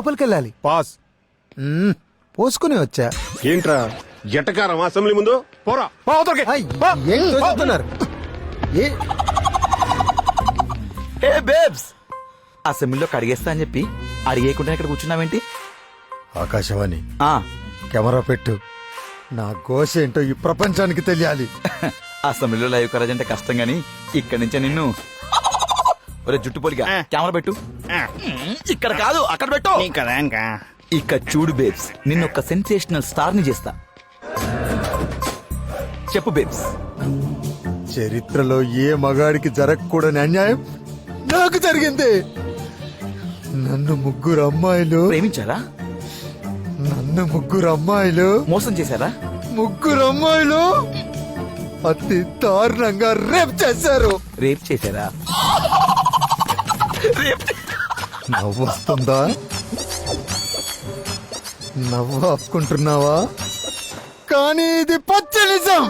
లోపలికి వెళ్ళాలి పాస్. మ్మ్, పోసుకుని వచ్చా. ఏంట్రా? ఎటకారం? అసెంబ్లీ ముందు? పోరా. పో అవతలకి. ఐ, పో. ఏం తోస్తున్నారు ఏ? ఏ బేబ్స్! అసెంబ్లీలో కడిగేస్తా అని చెప్పి అడిగేయకుండా ఇక్కడ కూర్చున్నావేంటి? ఆకాశవాణి ఆ. కెమెరా పెట్టు. నా ఘోష ఏంటో ఈ ప్రపంచానికి తెలియాలి. అసెంబ్లీలో లైవ్ కరాజ్ అంటే కష్టం గాని ఇక్కడి నుంచే నిన్ను. ఒరే జుట్టు పొలిగా కెమెరా పెట్టు. ఇక్కడ కాదు అక్కడ పెట్టు. కదా ఇంకా. ఇక చూడు బేబ్స్ నిన్ను ఒక సెన్సేషనల్ స్టార్ని చేస్తా. చెప్పు బేబ్స్ చరిత్రలో ఏ మగాడికి జరగకూడని అన్యాయం నాకు జరిగింది. నన్ను ముగ్గురు అమ్మాయిలు ప్రేమించారా? నన్ను ముగ్గురు అమ్మాయిలు మోసం చేశారా? ముగ్గురు అమ్మాయిలు అతి దారుణంగా రేప్ చేశారు. రేప్ చేశారా? నవ్వు వస్తుందా నవ్వు ఆపుకుంటున్నావా? కానీ ఇది పచ్చ నిజం!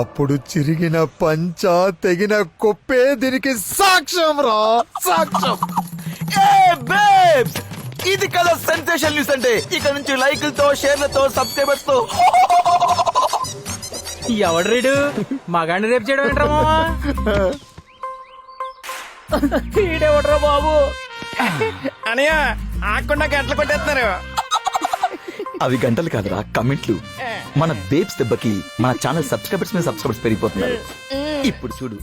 అప్పుడు చిరిగిన పంచ తెగిన కుప్పే దీనికి సాక్ష్యం రా! సాక్ష్యం! ఏ బేబ్స్ ఇది కదా సెన్సేషన్ న్యూస్ అంటే ఇక్కడ నుంచి లైకులతో షేర్లతో సబ్స్క్రైబర్స్తో ఎవడు రీడు? మగాడిని రేపు చేయడం ఏంట్రా మావా ఈడెవడ్రా బాబు? అనయ్య ఆకుండా గంటలు కొట్టేస్తున్నారు. అవి గంటలు కాదురా కమెంట్లు. మన బేబ్స్ దెబ్బకి మన ఛానల్ సబ్స్క్రైబర్స్ మీద సబ్స్క్రైబర్స్ పెరిగిపోతున్నారు. ఇప్పుడు చూడు.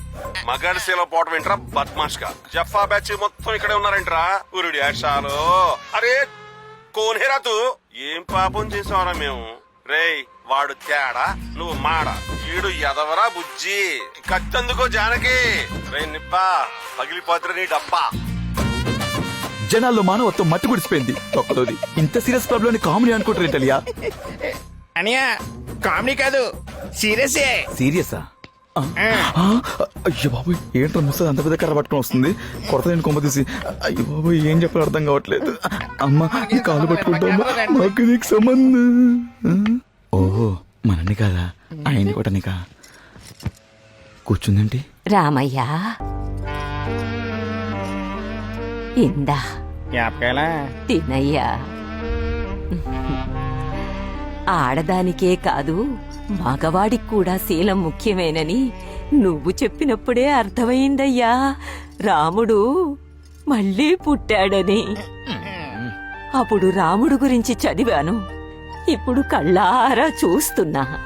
మగాడి శీల పోవటం ఏంట్రా బద్మాష్గా జఫా బ్యాచ్ మొత్తం ఇక్కడే ఉన్నారంట్రా. ఉరుడి యాషాలు అరే కోనేరా తూ ఏం పాపం చేసావరా మేము? రేయ్ వాడు తేడా నువ్వు మాడ? ఈడు ఎదవరా బుజ్జి? కత్తందుకో జానకి. రే నిబ్బా పగిలిపోతురా నీ డబ్బా. జనాల్లో మానవత్వం మట్టి గుడిసిపోయింది. ఒక్కలోది ఇంత సీరియస్ ప్రాబ్లం కామెడీ అనుకుంటారు ఏంటలియా అనయ్య కామెడీ కాదు సీరియసే. సీరియసా? అయ్యో బాబు ఏంటో ముసలి అంత పెద్ద కర్ర పట్టుకొని వస్తుంది? కొరత నేను కొమ్మ తీసి. అయ్యో బాబు ఏం చెప్పాలో అర్థం కావట్లేదు. అమ్మ ఈ కాలు పట్టుకుంటామా మాకు నీకు సంబంధం. ఓహో మనని కాదా ఆయన్ని కొట్టనికా కూర్చుందేంటి? రామయ్య. ఇందా. తినయ్యా. ఆడదానికే కాదు మగవాడికి కూడా శీలం ముఖ్యమేనని నువ్వు చెప్పినప్పుడే అర్థమైందయ్యా. రాముడు మళ్ళీ పుట్టాడని. అప్పుడు రాముడు గురించి చదివాను. ఇప్పుడు కళ్ళారా చూస్తున్నా.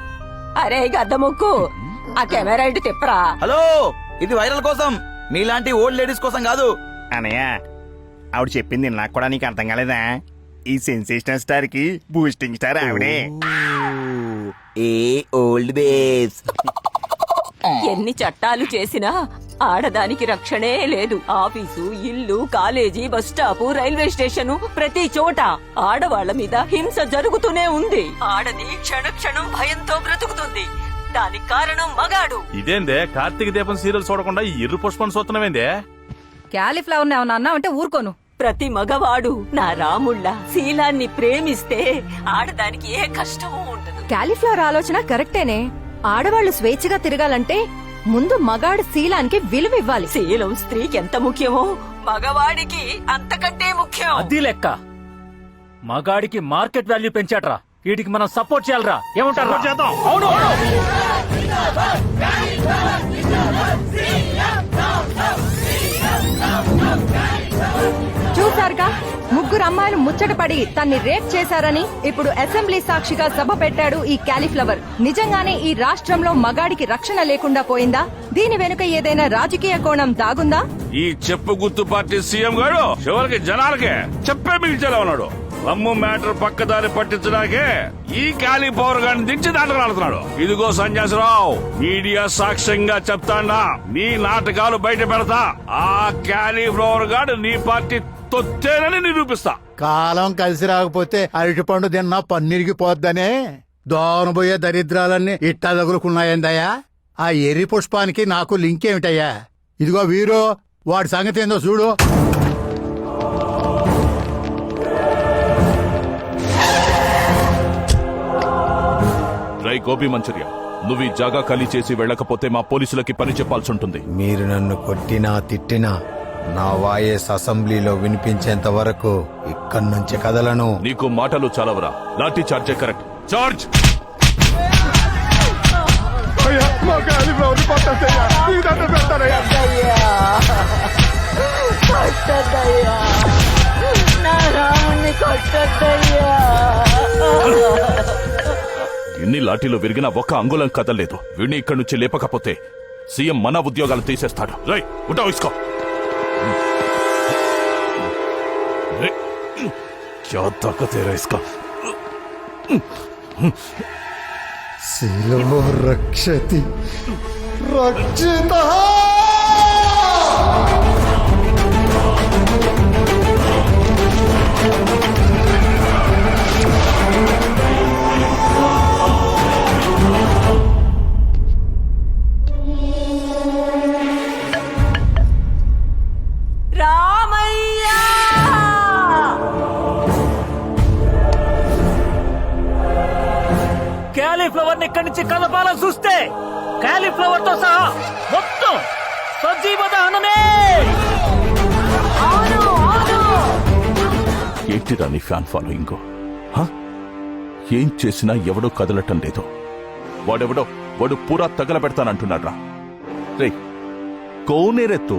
అరే గద్దముక్కు ఆ కెమెరా ఇటు తిప్పరా. హలో ఇది వైరల్ కోసం. మీలాంటి ఓల్డ్ లేడీస్ కోసం కాదు. అనయ్య ఆవిడ చెప్పింది నాకు కూడా నీకు అర్థం కాలేదా? ఈ సెన్సేషనల్ స్టార్కి బూస్టింగ్ స్టార్ ఆవిడే. ఏ ఓల్డ్ బేబ్స్ ఎన్ని చట్టాలు చేసినా ఆడదానికి రక్షణే లేదు. ఆఫీసు ఇల్లు college bus stop railway station ప్రతి చోట ఆడవాళ్ళ మీద హింస జరుగుతూనే ఉంది. ఆడది క్షణ క్షణం భయంతో బ్రతుకుతుంది. దానికి కారణం మగాడు. ఇదేందే? కార్తీక దీపం సీరియల్ చూడకుండా ఈ ఇర్రు పుష్పం చూస్తున్నామేందే క్యాలీఫ్లవర్ ఏమన్నా అన్నా అంటే ఊరుకోను. ప్రతి మగవాడు నా రాముళ్ళ శీలాన్ని ప్రేమిస్తే ఆడదానికి ఏ కష్టమూ ఉండదు. క్యాలీఫ్లవర్ ఆలోచన కరెక్టేనే. ఆడవాళ్ళు స్వేచ్ఛగా తిరగాలంటే ముందు మగాడి శీలానికి విలువ ఇవ్వాలి. శీలం స్త్రీకి ఎంత ముఖ్యమో? మగవాడికి అంతకంటే ముఖ్యం. అది లెక్క. మగాడికి మార్కెట్ వాల్యూ పెంచాడ్రా. వీటికి మనం సపోర్ట్ చేయాలరా. ఏమంటారు? చేద్దాం. అవును అవును. చూశారుగా? ముగ్గురు అమ్మాయిలు ముచ్చటపడి తన్ని రేప్ చేశారని ఇప్పుడు అసెంబ్లీ సాక్షిగా సభ పెట్టాడు ఈ క్యాలీఫ్లవర్. నిజంగానే ఈ రాష్ట్రంలో మగాడికి రక్షణ లేకుండా పోయిందా? దీని వెనుక ఏదైనా రాజకీయ కోణం దాగుందా? ఈ చెప్పు గుర్తు పార్టీ సీఎం గారు చివరికి జనాలకే చెప్పే మిగిల్చేలా ఉన్నాడు. అమ్ము మ్యాటర్ పక్కదారి పట్టించడానికే ఈ ఖాళీ పవర్ గాని దించి దాటగలుగుతున్నాడు ఇదిగో సన్యాసరావు మీడియా సాక్ష్యంగా చెప్తాండా నీ నాటకాలు బయట పెడతా ఆ క్యాలీఫ్లవర్ గాడు నీ పార్టీ తొత్తేనని నిరూపిస్తా కాలం కలిసి రాకపోతే అరటిపండు తిన్నా పన్నీరికి పోద్దనే దోనబోయే దరిద్రాలన్నీ ఇట్టా తగులుకున్నాయందయ్యా ఆ ఎర్రి పుష్పానికి నాకు లింక్ ఏమిటయ్యా? ఇదిగో వీరు వాడి సంగతి ఏందో చూడు. రై గోపి మంచురియా నువ్వు ఈ జాగా ఖాళీ చేసి వెళ్ళకపోతే మా పోలీసులకి పని చెప్పాల్సి ఉంటుంది. మీరు నన్ను కొట్టినా తిట్టినా నా వాయిస్ అసెంబ్లీలో వినిపించేంత వరకు ఇక్కడి నుంచి కదలను. నీకు మాటలు చాలవరా. లాఠీ చార్జే కరెక్ట్. చార్జ్! ఎన్ని లాఠీలు విరిగినా ఒక్క అంగుళం కదలేదు వీడిని ఇక్కడి నుంచి లేపకపోతే సీఎం మన ఉద్యోగాలు తీసేస్తాడు. రై ఉంటా ఇసుకో क्या ताकत है इसका शिलो रक्षति रक्षिता క్యాలీఫ్లవర్ని ఇక్కడి నుంచి కలపాలని చూస్తే క్యాలీఫ్లవర్తో సహా మొత్తం సజీవ దహనమే! ఏంటిరా నీ ఫ్యాన్ ఫాలోయింగ్? హ? ఏం చేసినా ఎవడో కదలటం లేదు. వాడెవడో వాడు పూరా తగలబెడతానంటున్నాడ్రా. రే కోనేరెత్తు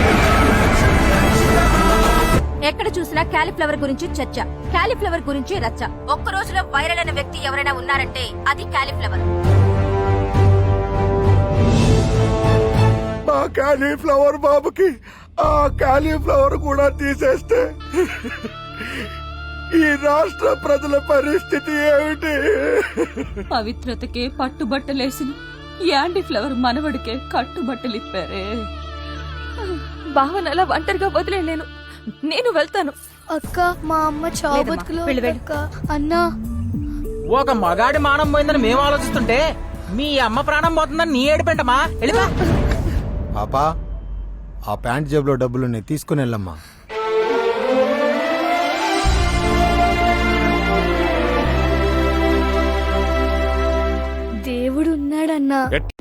ఎక్కడ చూసినా క్యాలీఫ్లవర్ గురించి చర్చ క్యాలీఫ్లవర్ గురించి రచ్చ. ఒక్క రోజులో వైరల్ అయిన వ్యక్తి ఎవరైనా ఉన్నారంటే అది క్యాలీఫ్లవర్. మా కాలీఫ్లవర్ బాబుకి ఆ కాలీఫ్లవర్ కూడా తీసేస్తే ఈ రాష్ట్ర ప్రజల పరిస్థితి ఏమిటి? పవిత్రతకే పట్టుబట్టలేసిన యాంటీ ఫ్లవర్ మనవడికే కట్టుబట్టలిప్పారే. భావన అలా ఒంటరిగా వదిలేలేను నేను వెళ్తాను. అక్క మా అమ్మ చావు లేదమ్మా, బతుకులో వెళ్ళు, ఉంది వెళ్ళు. అక్క. అన్నా. ఒక మగాడి మానం పోయిందని మేము ఆలోచిస్తుంటే మీ అమ్మ ప్రాణం పోతుందని నీ ఏడిపెంటమా వెళ్ళిపా పాపా ఆ ప్యాంట్ జేబులో డబ్బులు తీసుకుని వెళ్ళమ్మా. దేవుడు ఉన్నాడన్నా ఎట్